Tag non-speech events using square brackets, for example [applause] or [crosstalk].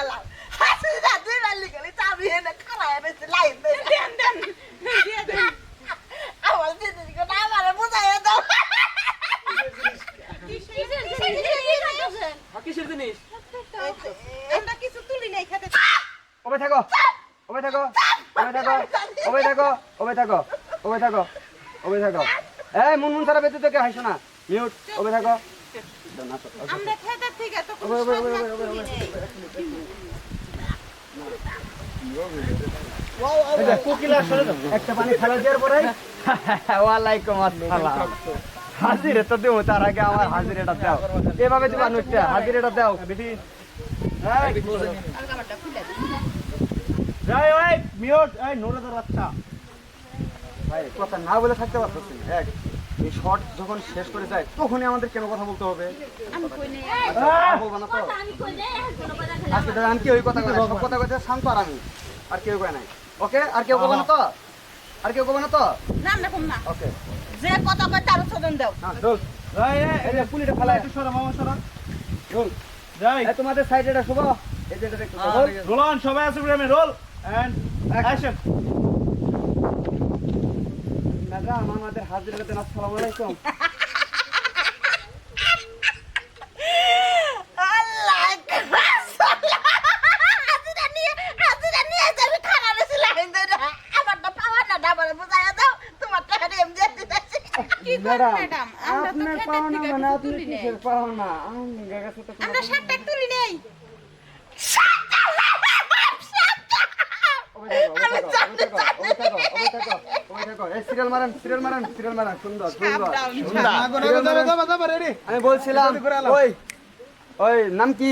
চালালাম হাসিনা দুই মালি গেলি চাবি এনে খারায় বেশি লাইন দেন দেন দিয়ে দেন আমার দিদিকে না আমারে বুঝাইয়া দাও কিসের জিনিস আমরা কিছু তুলি নাই খেতে ওবে থাকো ওবে থাকো ওবে থাকো ওবে থাকো ওবে থাকো ওবে থাকো ওবে থাকো এই মুন মুন সারা বেঁচে থেকে হাসো না মিউট ওবে থাকো আমরা খেতে থেকে তো কোনো। একটা পানি খালা দেওয়ার পরে [laughs] ওয়ালাইকুম আসসালাম। হাজিরে তো দেবো তার আগে আমার হাজিরেটা দাও। এভাবে নুটটা হাজিরেটা দাও। মিউট এই নোরাদার বাচ্চা। ভাই কথা না বলে থাকতে পারতেছি না। এক। এই শর্ট যখন শেষ করে যায় তখনই আমাদের কেন কথা বলতে হবে। আমি কই নাই। কথা বলব না তো? আজকে দাদা আমি কি ওই কথা সব কথা কইতে শান্ত আর আমি? আর কেউ কয় নাই? ওকে? আর কেউ কবে না তো? আর কেউ কবে না তো? না কম না ওকে। যে কথা কই তার সদন দাও। হ্যাঁ চল এই যে পুলিটা ফেলায়। একটু সরা মামা সরা। চল যাই। এই তোমাদের সাইডে এটা শুভ। এই যে এটা দেখতে রোল সবাই আছে ফ্রেমে রোল। এন্ড অ্যাকশন আমাদের হাজির করতে আসসালামু আলাইকুম। আল্লাহ হাজিরা নিয়ে হাজিরা নিয়ে যাবি খানা বেশি লাইন দেয় আমারটা পাওয়া না ডাবলে বুঝাইয়া দাও তোমার টাকা দিয়ে আমি দিয়ে দিতেছি কি করব ম্যাডাম আপনার পাওনা মানে আপনি কিসের পাওনা? আমি কাছে তো আমরা ষাটটা তুলি নেই। ওই থাকো, ওই আমি বলছিলাম ওই ওই নাম কি?